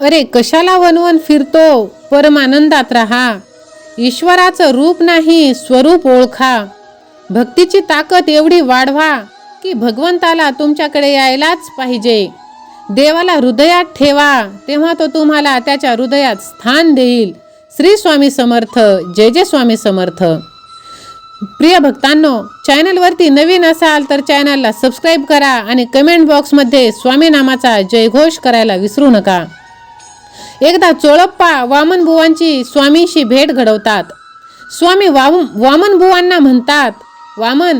अरे कशाला वनवन फिरतो? परमानंदात राहा. ईश्वराचं रूप नाही स्वरूप ओळखा. भक्तीची ताकद एवढी वाढवा की भगवंताला तुमच्याकडे यायलाच पाहिजे. देवाला हृदयात ठेवा तेव्हा तो तुम्हाला त्याच्या हृदयात स्थान देईल. श्री स्वामी समर्थ जय जय स्वामी समर्थ. प्रिय भक्तांनो चॅनलवरती नवीन असाल तर चॅनलला सबस्क्राईब करा आणि कमेंट बॉक्समध्ये स्वामी नामाचा जयघोष करायला विसरू नका. एकदा चोळप्पा वामन बुवांची भेट घडवतात. स्वामी वाम वामन बुवांना म्हणतात वामन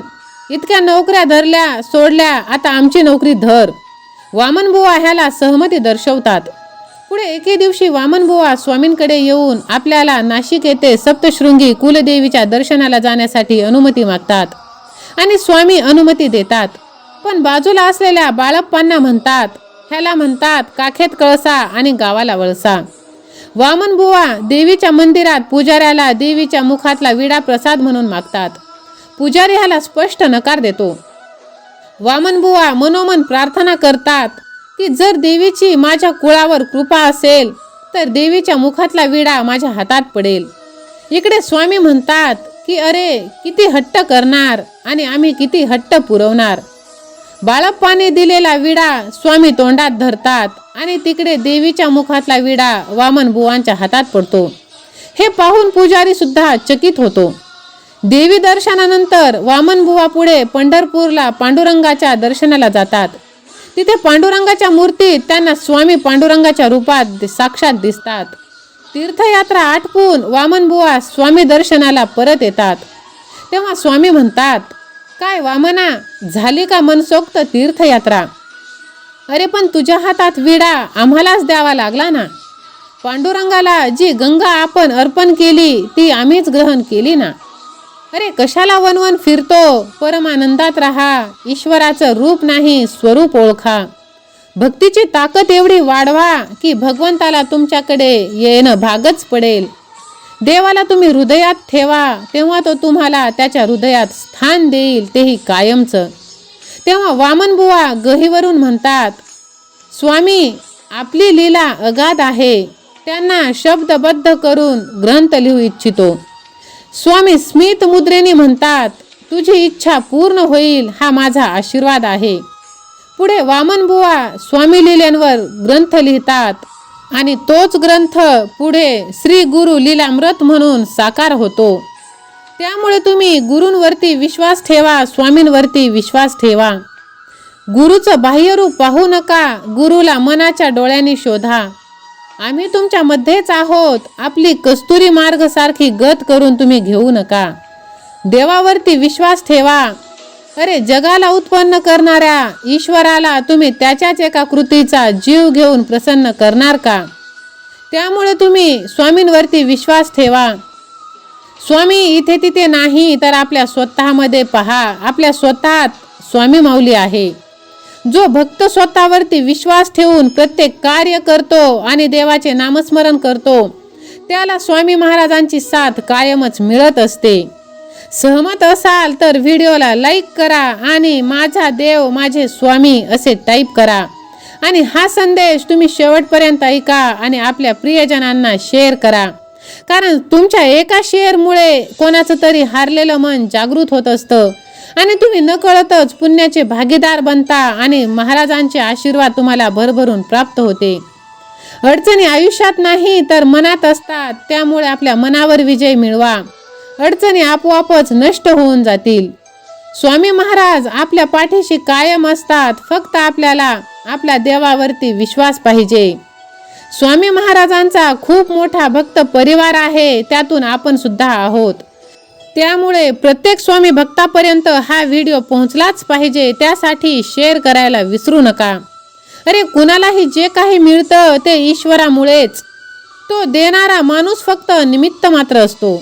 इतक्या नोकऱ्या धरल्या सोडल्या आता आमची नोकरी धर. वामन बुवा ह्याला सहमती दर्शवतात. पुढे एके दिवशी वामन बुवा स्वामींकडे येऊन आपल्याला नाशिक येथे सप्तशृंगी कुलदेवीच्या दर्शनाला जाण्यासाठी अनुमती मागतात आणि स्वामी अनुमती देतात. पण बाजूला असलेल्या बाळप्पांना म्हणतात ह्याला म्हणतात काखेत कळसा आणि गावाला वळसा. वामन बुवा देवीच्या मंदिरात पुजाऱ्याला देवीच्या मुखातला विडा प्रसाद म्हणून मागतात. पुजारी ह्याला स्पष्ट नकार देतो. वामन बुवा मनोमन प्रार्थना करतात की जर देवीची माझ्या कुळावर कृपा असेल तर देवीच्या मुखातला विडा माझ्या हातात पडेल. इकडे स्वामी म्हणतात की अरे किती हट्ट करणार आणि आम्ही किती हट्ट पुरवणार. बाळप्पाने दिलेला विडा स्वामी तोंडात धरतात आणि तिकडे देवीच्या मुखातला विडा वामन बुवांच्या हातात पडतो. हे पाहून पुजारी सुद्धा चकित होतो. देवी दर्शनानंतर वामन बुवा पुढे पंढरपूरला पांडुरंगाच्या दर्शनाला जातात. तिथे पांडुरंगाच्या मूर्तीत त्यांना स्वामी पांडुरंगाच्या रूपात साक्षात दिसतात. तीर्थयात्रा आटपून वामन बुवा स्वामी दर्शनाला परत येतात. तेव्हा स्वामी म्हणतात काय वामना झाली का मनसोक्त तीर्थयात्रा? अरे पण तुझ्या हातात विडा आम्हालाच द्यावा लागला ना. पांडुरंगाला जी गंगा आपण अर्पण केली ती आम्हीच ग्रहण केली ना. अरे कशाला वनवन फिरतो? परमानंदात राहा ईश्वराचं रूप नाही स्वरूप ओळखा. भक्तीची ताकद एवढी वाढवा की भगवंताला तुमच्याकडे येणं भागच पडेल. देवाला तुम्ही हृदयात ठेवा. तेव्हा तो तुम्हाला त्याच्या हृदयात स्थान देईल. तेही कायमचं. तेव्हा वामन बुवा गहीवरून म्हणतात स्वामी आपली लीला अगाध आहे. त्यांना शब्दबद्ध करून ग्रंथ लिहू इच्छितो. स्वामी स्मित मुद्रेने म्हणतात तुझी इच्छा पूर्ण होईल हा माझा आशीर्वाद आहे. पुढे वामन बुवा स्वामी लिल्यांवर ग्रंथ लिहितात आणि तोच ग्रंथ पुढे श्री गुरु लीलामृत म्हणून साकार होतो. त्यामुळे तुम्ही गुरूंवरती विश्वास ठेवा स्वामींवरती विश्वास ठेवा. गुरुचं बाह्यरूप पाहू नका गुरुला मनाच्या डोळ्यांनी शोधा. आम्ही तुमच्या मध्येच आहोत आपली कस्तुरी मार्गसारखी गत करून तुम्ही घेऊ नका. देवावरती विश्वास ठेवा अरे जगाला उत्पन्न करणाऱ्या ईश्वराला तुम्ही त्याच्याच एका कृतीचा जीव घेऊन प्रसन्न करणार का? त्यामुळे तुम्ही स्वामींवरती विश्वास ठेवा. स्वामी इथे तिथे नाही तर आपल्या स्वतःमध्ये पहा. आपल्या स्वतःत स्वामी माऊली आहे. जो भक्त स्वतःवरती विश्वास ठेवून प्रत्येक कार्य करतो आणि देवाचे नामस्मरण करतो त्याला स्वामी महाराजांची साथ कायमच मिळत असते. सहमत असाल तर व्हिडिओला लाईक करा आणि माझा देव माझे स्वामी असे टाईप करा. आणि हा संदेश तुम्ही शेवटपर्यंत ऐका आणि आपल्या प्रियजनांना शेअर करा. कारण तुमच्या एका शेअरमुळे कोणाचं तरी हारलेलं मन जागृत होत असतं. आणि तुम्ही नकळतच पुण्याचे भागीदार बनता आणि महाराजांचे आशीर्वाद तुम्हाला भरभरून प्राप्त होते. अडचणी आयुष्यात नाही तर मनात असतात त्यामुळे आपल्या मनावर विजय मिळवा. अडचणी आपोआपच नष्ट होऊन जातील. स्वामी महाराज आपल्या पाठीशी कायम असतात फक्त आपल्याला आपल्या देवावरती विश्वास पाहिजे. स्वामी महाराजांचा खूप मोठा भक्त परिवार आहे त्यातून आपण सुद्धा आहोत. त्यामुळे प्रत्येक स्वामी भक्तापर्यंत हा व्हिडिओ पोहोचलाच पाहिजे त्यासाठी शेअर करायला विसरू नका. अरे कुणालाही जे काही मिळतं ते ईश्वरामुळेच. तो देणारा माणूस फक्त निमित्त मात्र असतो.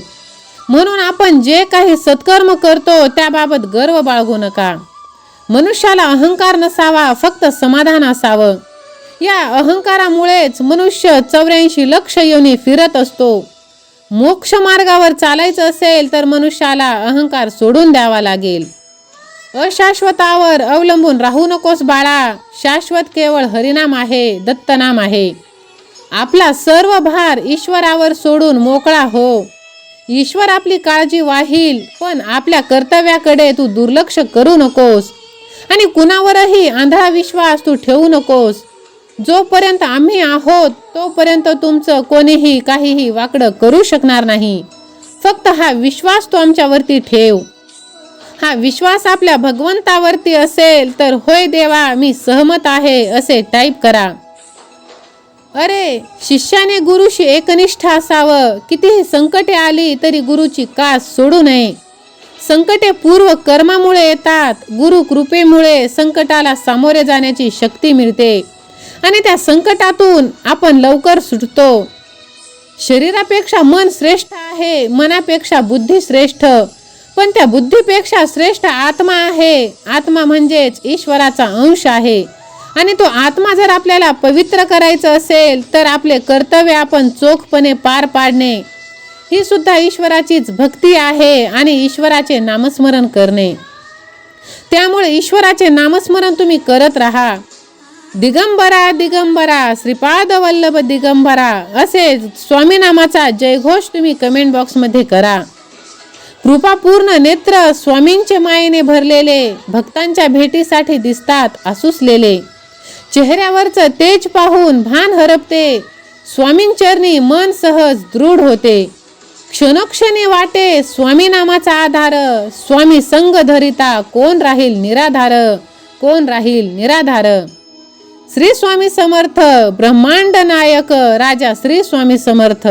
म्हणून आपण जे काही सत्कर्म करतो त्याबाबत गर्व बाळगू नका. मनुष्याला अहंकार नसावा फक्त समाधान असावं. या अहंकारामुळेच मनुष्य चौऱ्याऐंशी लक्ष येऊन फिरत असतो. मोक्ष मार्गावर चालायचं असेल तर मनुष्याला अहंकार सोडून द्यावा लागेल. अशाश्वतावर अवलंबून राहू नकोस बाळा. शाश्वत केवळ हरिनाम आहे दत्तनाम आहे. आपला सर्व भार ईश्वरावर सोडून मोकळा हो. ईश्वर आपली काळजी वाहील पण आपल्या कर्तव्याकडे तू दुर्लक्ष करू नकोस. आणि कुणावरही आंधळा विश्वास तू ठेवू नकोस. जोपर्यंत आम्ही आहोत तोपर्यंत तुमचं कोणीही काहीही वाकडं करू शकणार नाही. फक्त हा विश्वास तू आमच्यावरती ठेव. हा विश्वास आपल्या भगवंतावरती असेल तर होय देवा मी सहमत आहे असे टाईप करा. अरे शिष्याने गुरुशी एकनिष्ठ असावं. कितीही संकटे आली तरी गुरुची कास सोडू नये. संकटे पूर्व कर्मामुळे येतात गुरु कृपेमुळे संकटाला सामोरे जाण्याची शक्ती मिळते. आणि त्या संकटातून आपण लवकर सुटतो. शरीरापेक्षा मन श्रेष्ठ आहे मनापेक्षा बुद्धी श्रेष्ठ. पण त्या बुद्धीपेक्षा श्रेष्ठ आत्मा आहे. आत्मा म्हणजेच ईश्वराचा अंश आहे. आणि तो आत्मा जर आपल्याला पवित्र करायचं असेल तर आपले कर्तव्य आपण चोखपणे पार पाडणे. ही सुद्धा ईश्वराचीच भक्ती आहे आणि ईश्वराचे नामस्मरण करणे. त्यामुळे ईश्वराचे नामस्मरण तुम्ही करत राहा. दिगंबरा दिगंबरा श्रीपाद वल्लभ दिगंबरा असे स्वामीनामाचा जयघोष तुम्ही कमेंट बॉक्समध्ये करा. कृपापूर्ण नेत्र स्वामींचे मायेने भरलेले भक्तांच्या भेटीसाठी दिसतात आसुसलेले. चेहऱ्यावरचं तेज पाहून भान हरपते. स्वामींचरणी मन सहज दृढ होते. क्षणोक्षणी वाटे स्वामी नामाचा आधार. स्वामी संग धरिता कोण राहील निराधार? कोण राहील निराधार? श्री स्वामी समर्थ ब्रह्मांड नायक राजा श्री स्वामी समर्थ.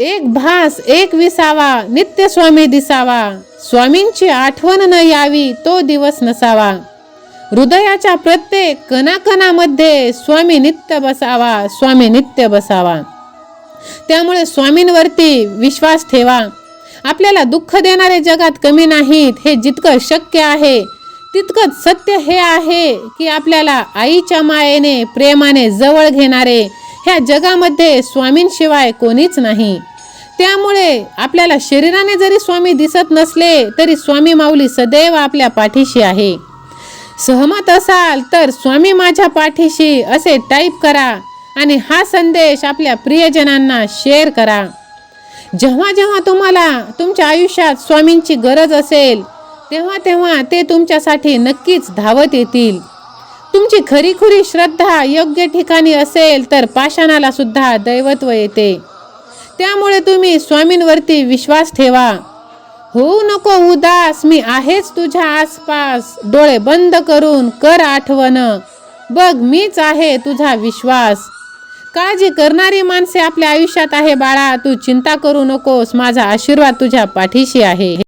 एक भास एक विसावा नित्य स्वामी दिसावा. स्वामींची आठवण न यावी तो दिवस नसावा. हृदयाच्या प्रत्येक कणाकणामध्ये स्वामी नित्य बसावा स्वामी नित्य बसावा. त्यामुळे स्वामींवरती विश्वास ठेवा. आपल्याला दुःख देणारे जगात कमी नाहीत हे जितकं शक्य आहे तितकंच सत्य हे आहे की आपल्याला आईच्या मायेने प्रेमाने जवळ घेणारे ह्या जगामध्ये स्वामींशिवाय कोणीच नाही. त्यामुळे आपल्याला शरीराने जरी स्वामी दिसत नसले तरी स्वामी माऊली सदैव आपल्या पाठीशी आहे. सहमत असाल तर स्वामी माझ्या पाठीशी असे टाईप करा आणि हा संदेश आपल्या प्रियजनांना शेअर करा. जेव्हा जेव्हा तुम्हाला तुमच्या आयुष्यात स्वामींची गरज असेल तेव्हा तेव्हा ते तुमच्यासाठी नक्कीच धावत येतील. तुमची खरीखुरी श्रद्धा योग्य ठिकाणी असेल तर पाषाणाला सुद्धा दैवत्व येते. त्यामुळे तुम्ही स्वामींवरती विश्वास ठेवा. होऊ नको उदास मी आहेच तुझ्या आसपास. डोळे बंद करून कर आठवण. बघ मीच आहे तुझा विश्वास. काळजी करणारी माणसे आपल्या आयुष्यात आहे बाळा. तू चिंता करू नकोस. माझा आशीर्वाद तुझ्या पाठीशी आहे.